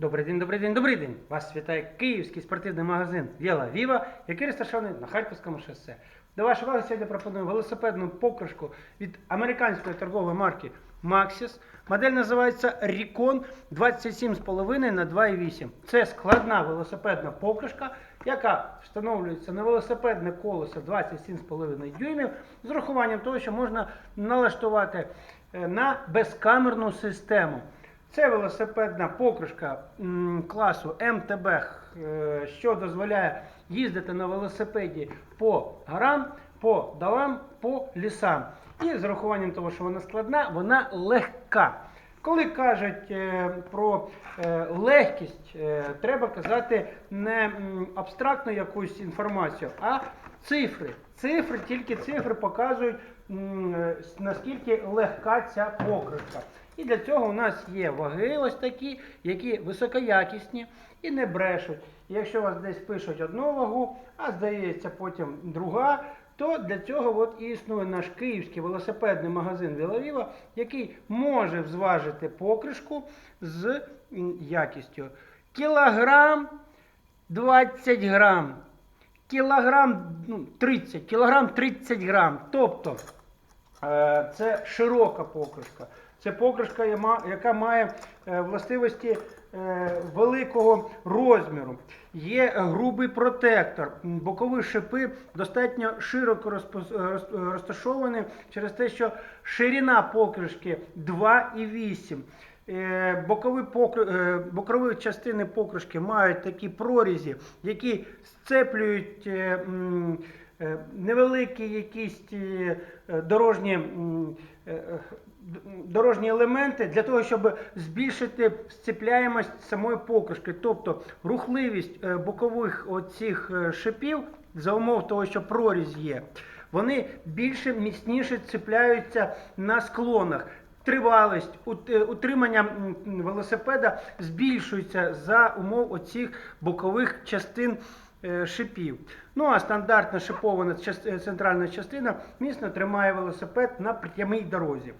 Добрий день, добрий день, добрий день! Вас вітає київський спортивний магазин Віла Віва, який розташований на Харківському шосе. До вашої уваги сьогодні пропоную велосипедну покришку від американської торгової марки Maxis. Модель називається Recon 27,5 на 2,8. Це складна велосипедна покришка, яка встановлюється на велосипедне колесо 27,5 дюймів з урахуванням того, що можна налаштувати е, на безкамерну систему. Це велосипедна покришка класу МТБ, е, що дозволяє їздити на велосипеді по горам, по долам, по лісам. І з урахуванням того, що вона складна, вона легка. Коли кажуть е, про е, легкість, треба казати не абстрактну якусь інформацію, а цифри. Цифри, тільки цифри показують, наскільки легка ця покришка. І для цього у нас є ваги ось такі, які високоякісні і не брешуть. Якщо у вас десь пишуть одну вагу, а здається потім друга, то для цього от і існує наш київський велосипедний магазин Вілавіва, який може зважити покришку з якістю. Кілограм 20 грам. Кілограм ну, 30, кілограм 30 грам. Тобто Це широка покришка. Це покришка, яка має е, властивості е, великого розміру. Є грубий протектор. Бокові шипи достатньо широко е, е, розташовані через те, що ширина покришки 2,8. Е, Бокові, покри... е, бокові частини покришки мають такі прорізі, які сцеплюють е, е, невеликі якісь е, е, дорожні, е, е, дорожні елементи для того, щоб збільшити сцепляємость самої покришки. Тобто рухливість е, бокових оцих е, шипів за умов того, що прорізь є, вони більше міцніше цепляються на склонах. Тривалість е, утримання велосипеда збільшується за умов оцих бокових частин е, шипів. Ну а стандартна шипована е, центральна частина міцно тримає велосипед на прямій дорозі.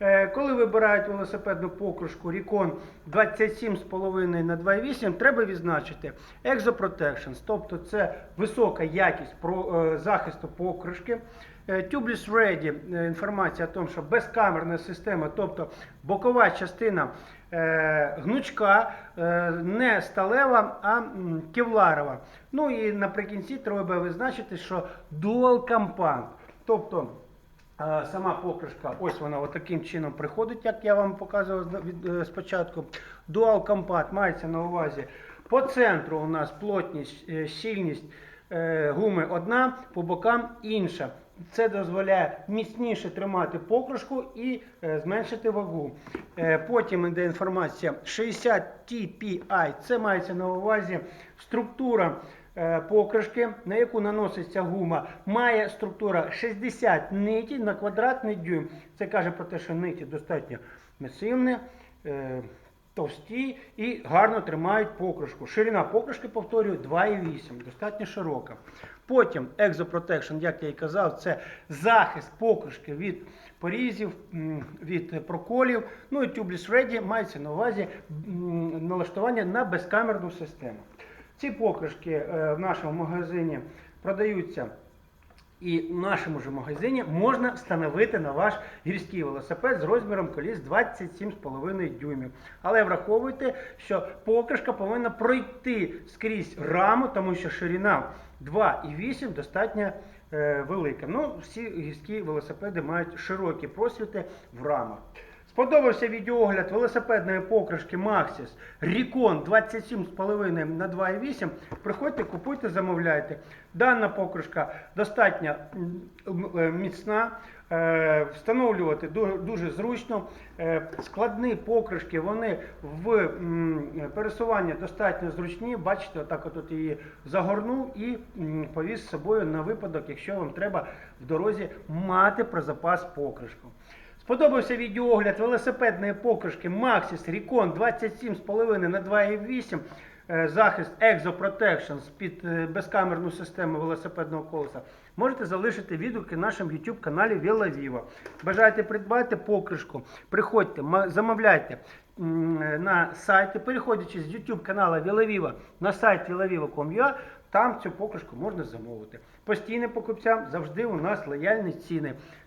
Е, Коли вибирають велосипедну покришку Recon 27,5 на 2,8, треба відзначити Exoprotections, тобто це висока якість е, захисту покришки. Е, Tubeless Ready інформація о тому, що безкамерна система, тобто бокова частина гнучка, не сталева, а кевларова. Ну і наприкінці треба визначити, що Dual Compound, тобто Сама покришка, ось вона таким чином приходить, як я вам показував е, спочатку. Dual Compact мається на увазі. По центру у нас плотність, е, щільність е, гуми одна, по бокам інша. Це дозволяє міцніше тримати покришку і зменшити вагу. Потім йде інформація 60 TPI. Це мається на увазі структура покришки, на яку наноситься гума, має структура 60 ниті на квадратний дюйм. Це каже про те, що ниті достатньо масивні, е, товсті і гарно тримають покришку. Ширина покришки, повторюю, 2,8, достатньо широка. Потім Exoprotection, як я і казав, це захист покришки від порізів, від проколів. Ну і Tubeless Ready мається на увазі налаштування на безкамерну систему. Ці покришки е, в нашому магазині продаються. І в нашому ж магазині можна встановити на ваш гірський велосипед з розміром коліс 27,5 дюймів. Але враховуйте, що покришка повинна пройти скрізь раму, тому що ширина 2,8 достатньо е, велика. Ну, всі гірські велосипеди мають широкі просвіти в рамах. Сподобався відеоогляд велосипедної покришки Maxis Recon 27,5 на 2,8. Приходьте, купуйте, замовляйте. Дана покришка достатньо е, міцна. е, Встановлювати дуже зручно. Е, Складні покришки, вони в пересуванні достатньо зручні. Бачите, отак от її загорнув і повіз з собою на випадок, якщо вам треба в дорозі мати про запас покришку. Сподобався відеоогляд велосипедної покришки Maxis Recon 27,5 на 2,8. е, захист Exo Protection під е, безкамерну систему велосипедного колеса, можете залишити відгуки на нашому YouTube каналі Віла Віва. Бажаєте придбати покришку, приходьте, замовляйте е, на сайті, переходячи з YouTube каналу Віла на сайт vilaviva.com.ua, там цю покришку можна замовити. Постійним покупцям завжди у нас лояльні ціни.